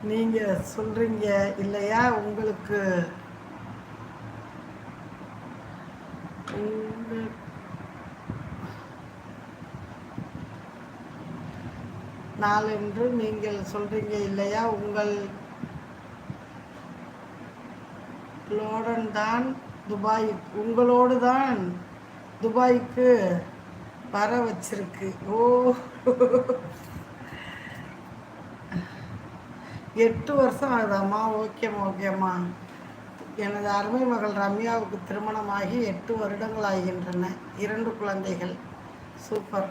நீங்க சொல்றீங்க இல்லையா? உங்களுக்கு நாளென்று நீங்கள் சொல்றீங்க இல்லையா? உங்கள் லோடன் தான் துபாய் உங்களோடு தான் துபாய்க்கு வர வச்சிருக்கு. ஓ. எட்டு வருஷம் ஆகுதாம்மா. ஓகேம்மா ஓகேம்மா எனது அருமை மகள் ரம்யாவுக்கு திருமணமாகி எட்டு வருடங்கள் ஆகின்றன. இரண்டு குழந்தைகள். சூப்பர்.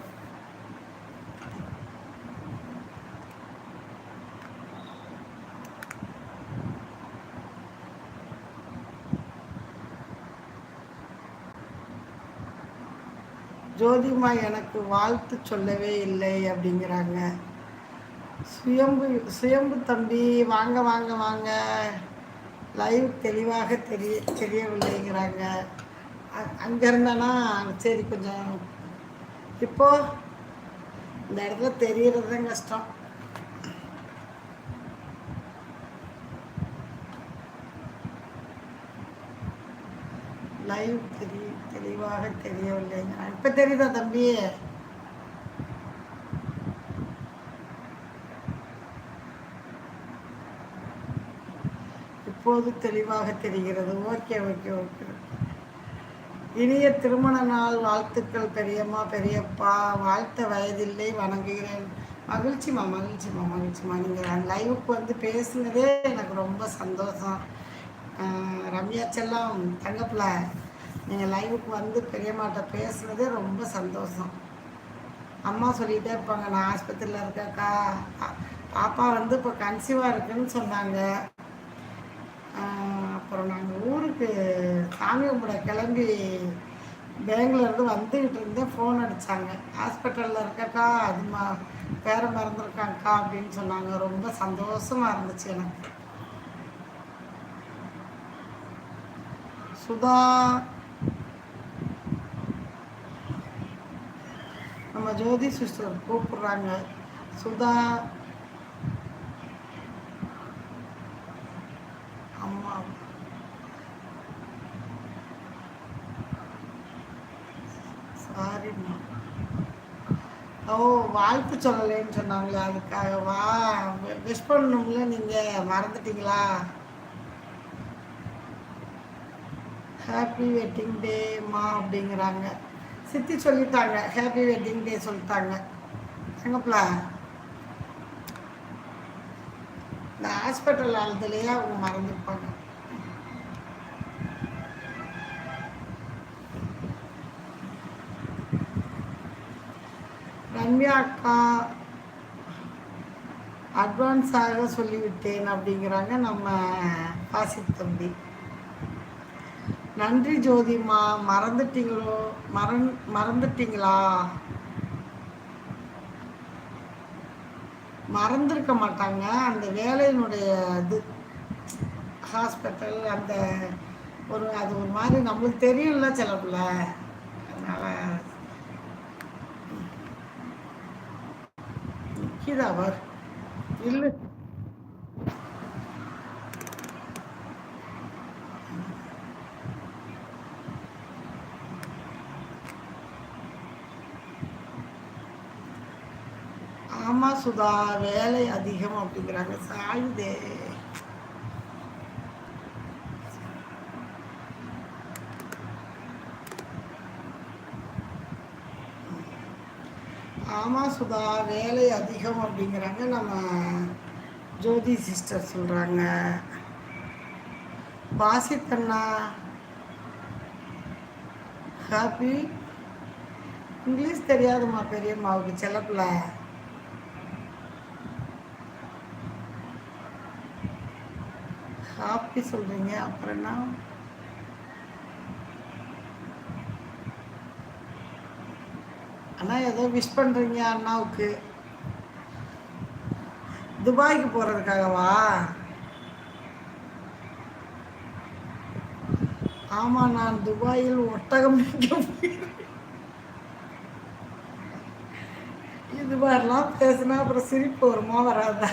ஜோதிமா எனக்கு வாழ்த்து சொல்லவே இல்லை அப்படிங்கிறாங்க. சுயம்பு சுயம்பு தம்பி வாங்க வாங்க வாங்க. லைவ் தெளிவாக தெரிய தெரியவில்லைங்கிறாங்க. அ- அங்க சரி கொஞ்சம் இப்போ இந்த இடத்துல தெரியறது தான் கஷ்டம். லைவ் தெரிய தெளிவாக தெரியவில்லைங்கிறாங்க. இப்போ தெரியுதா தம்பி? இப்போது தெளிவாக தெரிகிறது. Okay okay okay. இனிய திருமண நாள் வாழ்த்துக்கள் பெரியம்மா பெரியப்பா. வாழ்த்த வயதில்லை வணங்குகிறேன். மகிழ்ச்சிமா மகிழ்ச்சிமா மகிழ்ச்சிமா நீங்கள் லைவுக்கு வந்து பேசுனதே எனக்கு ரொம்ப சந்தோஷம். ரம்யா செல்லம் தங்கப்பில் நீங்கள் லைவுக்கு வந்து பெரியம்மாட்ட பேசுனதே ரொம்ப சந்தோஷம். அம்மா சொல்லிகிட்டே இருப்பாங்க நான் ஆஸ்பத்திரியில் இருக்கேக்கா பாப்பா வந்து இப்போ கன்சீவாக இருக்குன்னு சொன்னாங்க. எனக்கு சாமி கும்பிட கிளம்பி பேங்க்லேருந்து வந்துக்கிட்டு இருந்தேன் ஃபோன் அடித்தாங்க ஹாஸ்பிட்டலில் இருக்கக்கா அது மா பேர மறந்துருக்காங்கக்கா அப்படின்னு சொன்னாங்க. ரொம்ப சந்தோஷமாக இருந்துச்சு எனக்கு. சுதா நம்ம ஜோதி சிஸ்டர் கூப்பிட்றாங்க. சுதா அம்மா சாரிம்மா ஓ வாழ்த்து சொல்லலைன்னு சொன்னாங்களே அதுக்காக. வா விஷ் பண்ணணும்ல நீங்கள் மறந்துட்டீங்களா? ஹாப்பி வெட்டிங் டே மா அப்படிங்கிறாங்க. சித்தி சொல்லிட்டாங்க. ஹாப்பி வெட்டிங் டே சொல்லிட்டாங்க. எங்கப்பா இந்த ஹாஸ்பிட்டல் ஆளுதலையே அவங்க மறந்துருப்பாங்க. ரம்யா அக்கா அட்வான்ஸாக சொல்லிவிட்டேன் அப்படிங்கிறாங்க நம்ம பாசித் தம்பி. நன்றி ஜோதிமா மறந்துட்டீங்களோ? மறந் மறந்துட்டீங்களா? மறந்துருக்க மாட்டாங்க. அந்த வேலையினுடைய இது ஹாஸ்பிட்டல் அந்த ஒரு அது ஒரு மாதிரி நம்மளுக்கு தெரியும்ல சில பிள்ளை அதனால் நிற்கிதா அவர் இல்லை ஆமா சுதா வேலை அதிகம் அப்படிங்கிறாங்க. சாயுதே. ஆமாம் சுதா வேலை அதிகம் அப்படிங்கிறாங்க. நம்ம ஜோதி சிஸ்டர் சொல்கிறாங்க பாசித் அண்ணா ஹாப்பி. இங்கிலீஷ் தெரியாதும்மா பெரியம்மாவுக்கு செல்லப்பிள்ள. ஹாப்பி சொல்கிறீங்க அப்புறம் அண்ணா ஏதோ விஷ் பண்ணுறீங்க அண்ணாவுக்கு. துபாய்க்கு போறதுக்காகவா? ஆமா நான் துபாயில் ஒட்டகம் இது மாதிரிலாம் பேசுனா அப்புறம் சிரிப்பு வருமா வராதா?